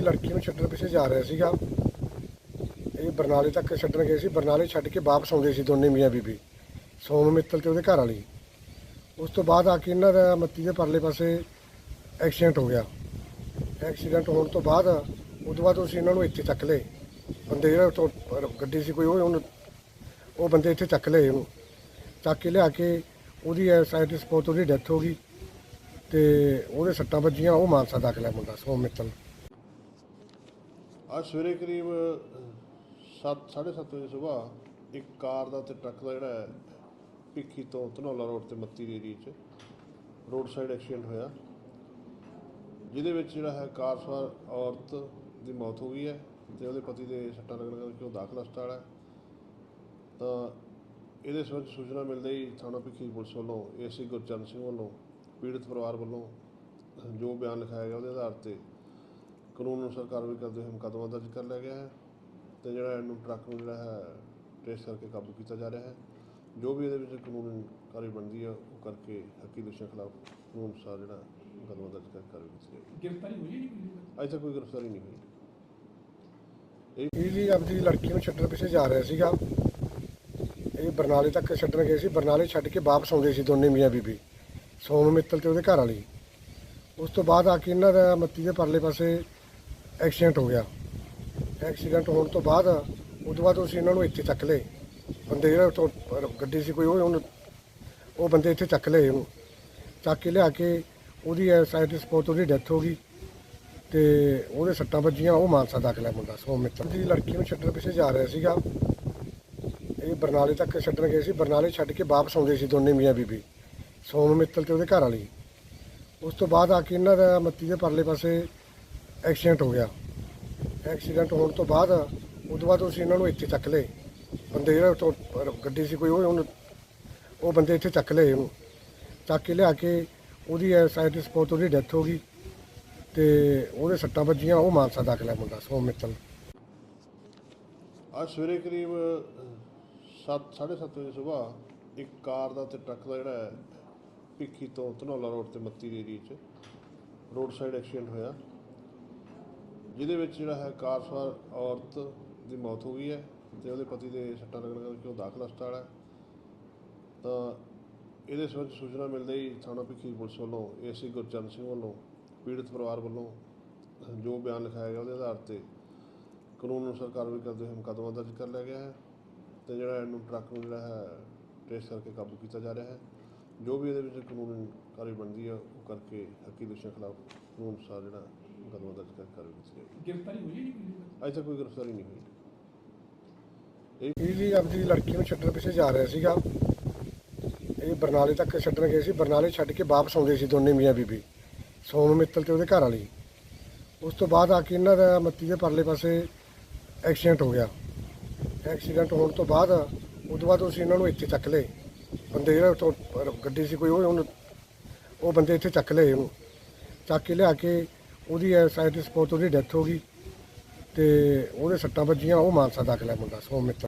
ਆਪਦੀ ਲੜਕੀ ਨੂੰ ਛੱਡਣ ਪਿੱਛੇ ਜਾ ਰਿਹਾ ਸੀਗਾ। ਇਹ ਬਰਨਾਲੇ ਤੱਕ ਛੱਡਣ ਗਏ ਸੀ। ਬਰਨਾਲੇ ਛੱਡ ਕੇ ਵਾਪਸ ਆਉਂਦੇ ਸੀ ਦੋਨੇ ਮੀਆਂ ਬੀਬੀ, ਸੋਮ ਮਿੱਤਲ ਤੇ ਉਹਦੇ ਘਰ ਵਾਲੀ। ਉਸ ਤੋਂ ਬਾਅਦ ਆ ਕੇ ਇਹਨਾਂ ਦਾ ਮੱਤੀ ਦੇ ਪਰਲੇ ਪਾਸੇ ਐਕਸੀਡੈਂਟ ਹੋ ਗਿਆ। ਐਕਸੀਡੈਂਟ ਹੋਣ ਤੋਂ ਬਾਅਦ ਉਸ ਤੋਂ ਬਾਅਦ ਅਸੀਂ ਇਹਨਾਂ ਨੂੰ ਇੱਥੇ ਚੱਕ ਲਏ। ਬੰਦੇ ਜਿਹੜਾ ਉੱਥੋਂ ਗੱਡੀ ਸੀ ਕੋਈ, ਉਹ ਉਹਨੂੰ ਉਹ ਬੰਦੇ ਇੱਥੇ ਚੱਕ ਲਏ ਉਹਨੂੰ। ਚੱਕ ਕੇ ਲਿਆ ਕੇ ਉਹਦੀ ਸਾਈਡ ਸਪੋਰਟ ਉਹਦੀ ਡੈਥ ਹੋ ਗਈ। ਤੇ ਉਹਦੇ ਸੱਟਾਂ ਵੱਜੀਆਂ, ਉਹ ਮਾਨਸਾ ਦਾਖਲ ਹੈ ਮੁੰਡਾ, ਸੋਮ ਮਿੱਤਲ। ਅੱਜ ਸਵੇਰੇ ਕਰੀਬ 7 ਸੱਤ ਵਜੇ ਸਵੇਰ ਇੱਕ ਕਾਰ ਦਾ ਤੇ ਟਰੱਕ ਦਾ ਜਿਹੜਾ ਹੈ, ਭਿੱਖੀ ਤੋਂ ਧਨੌਲਾ ਰੋਡ ਤੇ ਮੱਤੀ ਦੇ ਏਰੀਏ 'ਚ ਰੋਡ ਸਾਈਡ ਐਕਸੀਡੈਂਟ ਹੋਇਆ। ਜਿਹਦੇ ਵਿੱਚ ਜਿਹੜਾ ਹੈ, ਕਾਰ ਸਵਾਰ ਔਰਤ ਦੀ ਮੌਤ ਹੋ ਗਈ ਹੈ ਤੇ ਉਹਦੇ ਪਤੀ ਦੇ ਸੱਟਾਂ ਲੱਗਣ ਕਰਕੇ ਉਹ ਦਾਖਲ ਹਸਪਤਾਲ ਹੈ। ਤਾਂ ਇਹਦੇ ਸੰਬੰਧ ਸੂਚਨਾ ਮਿਲਦੇ ਹੀ ਥਾਣਾ ਭਿੱਖੀ ਪੁਲਿਸ ਵੱਲੋਂ, ਏਸੀ ਗੁਰਚਰਨ ਸਿੰਘ ਵੱਲੋਂ, ਪੀੜਤ ਪਰਿਵਾਰ ਵੱਲੋਂ ਜੋ ਬਿਆਨ ਲਿਖਾਇਆ ਗਿਆ ਉਹਦੇ ਆਧਾਰ ਤੇ ਕਾਨੂੰਨ ਅਨੁਸਾਰ ਕਾਰਵਾਈ ਕਰਦੇ ਹੋਏ ਮੁਕੱਦਮਾ ਦਰਜ ਕਰ ਲਿਆ ਗਿਆ ਹੈ ਤੇ ਜਿਹੜਾ ਇਹਨੂੰ ਟਰੱਕ ਨੂੰ ਜਿਹੜਾ ਹੈ ਟ੍ਰੇਸ ਕਰਕੇ ਕਾਬੂ ਕੀਤਾ ਜਾ ਰਿਹਾ ਹੈ। ਜੋ ਵੀ ਇਹਦੇ ਵਿੱਚ ਕਾਨੂੰਨ ਕਾਰਵਾਈ ਬਣਦੀ ਹੈ ਉਹ ਕਰਕੇ ਹੱਕੀ ਦੋਸ਼ੀਆਂ ਖਿਲਾਫ ਕਾਨੂੰਨ ਅਨੁਸਾਰ ਜਿਹੜਾ ਮੁਕੱਦਮਾ ਦਰਜ ਕਰਕੇ ਕਾਰਵਾਈ ਕੀਤੀ ਜਾਏਗੀ। ਗ੍ਰਿਫਤਾਰੀ ਹੋਈ ਨਹੀਂ ਕੋਈ? ਅਜੇ ਤੱਕ ਕੋਈ ਗ੍ਰਿਫਤਾਰੀ ਨਹੀਂ ਹੋਈ। ਇਹ ਜੀ ਆਪਦੀ ਲੜਕੀ ਨੂੰ ਛੱਡਣ ਪਿੱਛੇ ਜਾ ਰਿਹਾ ਸੀਗਾ। ਇਹ ਬਰਨਾਲੇ ਤੱਕ ਛੱਡਣ ਗਏ ਸੀ। ਬਰਨਾਲੇ ਛੱਡ ਕੇ ਵਾਪਸ ਆਉਂਦੇ ਸੀ ਦੋਨੇ ਮੀਆਂ ਬੀਬੀ ਸੋਮ ਮਿੱਤਲ ਤੇ ਉਹਦੇ ਘਰ ਵਾਲੀ। ਉਸ ਤੋਂ ਬਾਅਦ ਆ ਕੇ ਇਹਨਾਂ ਦਾ ਮੱਤੀ ਦੇ ਪਰਲੇ ਪਾਸੇ ਐਕਸੀਡੈਂਟ ਹੋ ਗਿਆ। ਐਕਸੀਡੈਂਟ ਹੋਣ ਤੋਂ ਬਾਅਦ, ਉਸ ਤੋਂ ਬਾਅਦ ਅਸੀਂ ਇਹਨਾਂ ਨੂੰ ਇੱਥੇ ਚੱਕ ਲਏ। ਬੰਦੇ ਜਿਹੜਾ ਉੱਥੋਂ ਗੱਡੀ ਸੀ ਕੋਈ, ਉਹ ਉਹਨੂੰ, ਉਹ ਬੰਦੇ ਇੱਥੇ ਚੱਕ ਲਏ ਉਹਨੂੰ। ਚੱਕ ਕੇ ਲਿਆ ਕੇ ਉਹਦੀ ਸਾਈਡ ਸਪੋਰਟ ਉਹਦੀ ਡੈਥ ਹੋ ਗਈ ਤੇ ਉਹਦੇ ਸੱਟਾਂ ਵੱਜੀਆਂ, ਉਹ ਮਾਨਸਾ ਦਾਖਲ ਹੈ ਮੁੰਡਾ ਸੋਮ ਮਿੱਤਲ। ਦੀ ਲੜਕੀ ਨੂੰ ਛੱਡਣ ਪਿੱਛੇ ਜਾ ਰਿਹਾ ਸੀਗਾ। ਇਹ ਬਰਨਾਲੇ ਤੱਕ ਛੱਡਣ ਗਏ ਸੀ। ਬਰਨਾਲੇ ਛੱਡ ਕੇ ਵਾਪਸ ਆਉਂਦੇ ਸੀ ਦੋਨੇ ਮੀਆਂ ਬੀਬੀ, ਸੋਮ ਮਿੱਤਲ ਤੇ ਉਹਦੇ ਘਰ ਵਾਲੀ। ਉਸ ਤੋਂ ਬਾਅਦ ਆ ਕੇ ਇਹਨਾਂ ਦਾ ਮੱਤੀ ਦੇ ਪਰਲੇ ਪਾਸੇ ਐਕਸੀਡੈਂਟ ਹੋ ਗਿਆ। ਐਕਸੀਡੈਂਟ ਹੋਣ ਤੋਂ ਬਾਅਦ ਉਸ ਤੋਂ ਬਾਅਦ ਅਸੀਂ ਇਹਨਾਂ ਨੂੰ ਇੱਥੇ ਚੱਕ ਲਏ। ਬੰਦੇ ਜਿਹੜਾ ਤੋਂ ਗੱਡੀ ਸੀ ਕੋਈ, ਉਹ ਉਹਨੂੰ ਉਹ ਬੰਦੇ ਇੱਥੇ ਚੱਕ ਲਏ ਉਹਨੂੰ। ਚੱਕ ਕੇ ਲਿਆ ਕੇ ਉਹਦੀ ਸਾਈਡ ਸਪੋਰਟ ਉਹਦੀ ਡੈਥ ਹੋ ਗਈ ਤੇ ਉਹਦੇ ਸੱਟਾਂ ਵੱਜੀਆਂ, ਉਹ ਮਾਨਸਾ ਦਾਖਲ ਹੈ ਮੁੰਡਾ, ਸੋਮ ਮਿੱਤਲ। ਅੱਜ ਸਵੇਰੇ ਕਰੀਬ 7 ਸੱਤ ਵਜੇ ਸਵੇਰ ਇੱਕ ਕਾਰ ਦਾ ਤੇ ਟਰੱਕ ਦਾ ਜਿਹੜਾ ਹੈ, ਭਿੱਖੀ ਤੋਂ ਧਨੌਲਾ ਰੋਡ ਤੇ ਮੱਤੀ ਦੇ ਏਰੀਏ 'ਚ ਰੋਡ ਸਾਈਡ ਐਕਸੀਡੈਂਟ ਹੋਇਆ। ਜਿਹਦੇ ਵਿੱਚ ਜਿਹੜਾ ਹੈ ਕਾਰ ਸਵਾਰ ਔਰਤ ਦੀ ਮੌਤ ਹੋ ਗਈ ਹੈ ਤੇ ਉਹਦੇ ਪਤੀ ਦੇ ਸੱਟਾਂ ਲੱਗਣ ਕਰਕੇ ਉਹ ਦਾਖਲ ਹਸਪਤਾਲ ਹੈ। ਤਾਂ ਇਹਦੇ ਸੰਬੰਧ ਸੂਚਨਾ ਮਿਲਦੇ ਹੀ ਥਾਣਾ ਭਿੱਖੀ ਪੁਲਿਸ ਵੱਲੋਂ, ਏਸੀ ਗੁਰਚਰਨ ਸਿੰਘ ਵੱਲੋਂ, ਪੀੜਤ ਪਰਿਵਾਰ ਵੱਲੋਂ ਜੋ ਬਿਆਨ ਲਿਖਾਇਆ ਗਿਆ ਉਹਦੇ ਆਧਾਰ ਤੇ ਕਾਨੂੰਨ ਅਨੁਸਾਰ ਕਾਰਵਾਈ ਕਰਦੇ ਹੋਏ ਮੁਕੱਦਮਾ ਦਰਜ ਕਰ ਲਿਆ ਗਿਆ ਹੈ ਤੇ ਜਿਹੜਾ ਇਹਨੂੰ ਟਰੱਕ ਨੂੰ ਜਿਹੜਾ ਹੈ ਟ੍ਰੇਸ ਕਰਕੇ ਕਾਬੂ ਕੀਤਾ ਜਾ ਰਿਹਾ ਹੈ। ਜੋ ਵੀ ਇਹਦੇ ਵਿੱਚ ਕਾਨੂੰਨ ਕਾਰਵਾਈ ਬਣਦੀ ਹੈ ਉਹ ਕਰਕੇ ਹੱਕੀ ਦੋਸ਼ੀਆਂ ਖਿਲਾਫ ਕਾਨੂੰਨ ਅਨੁਸਾਰ ਜਿਹੜਾ ਮੁਕੱਦਮਾ ਦਰਜ ਕਾਰਵਾਈ ਕੀਤੀ ਜਾਏਗੀ ਗ੍ਰਿਫਤਾਰੀ ਹੋਈ ਨਹੀਂ ਕੋਈ? ਅਜੇ ਤੱਕ ਕੋਈ ਗ੍ਰਿਫਤਾਰੀ ਨਹੀਂ ਹੋਈ। ਇਹ ਜੀ ਆਪਦੀ ਲੜਕੀ ਨੂੰ ਛੱਡਣ ਪਿੱਛੇ ਜਾ ਰਿਹਾ ਸੀਗਾ। ਇਹ ਬਰਨਾਲੇ ਤੱਕ ਛੱਡਣ ਗਏ ਸੀ। ਬਰਨਾਲੇ ਛੱਡ ਕੇ ਵਾਪਸ ਆਉਂਦੇ ਸੀ ਦੋਨੇ ਮੀਆਂ ਬੀਬੀ ਸੋਮ ਮਿੱਤਲ ਤੇ ਉਹਦੇ ਘਰ ਵਾਲੀ। ਉਸ ਤੋਂ ਬਾਅਦ ਆ ਕੇ ਇਹਨਾਂ ਦਾ ਮੱਤੀ ਦੇ ਪਰਲੇ ਪਾਸੇ ਐਕਸੀਡੈਂਟ ਹੋ ਗਿਆ। ਐਕਸੀਡੈਂਟ ਹੋਣ ਤੋਂ ਬਾਅਦ ਉਸ ਤੋਂ ਬਾਅਦ ਅਸੀਂ ਇਹਨਾਂ ਨੂੰ ਇੱਥੇ ਚੱਕ ਲਏ। ਬੰਦੇ ਜਿਹੜਾ ਉੱਥੋਂ ਗੱਡੀ ਸੀ ਕੋਈ ਉਹ ਉਹਨੂੰ ਉਹ ਬੰਦੇ ਇੱਥੇ ਚੱਕ ਲਏ ਉਹਨੂੰ। ਚੱਕ ਕੇ ਲਿਆ ਕੇ ਉਹਦੀ ਸਾਈਡ ਸਪੋਰਟ ਉਹਦੀ ਡੈਥ ਹੋ ਗਈ ਤੇ ਉਹਦੇ ਸੱਟਾਂ ਵੱਜੀਆਂ, ਉਹ ਮਾਨਸਾ ਦਾਖਲਾ ਹੈ ਮੁੰਡਾ ਸੋਮ ਮਿੱਤਲ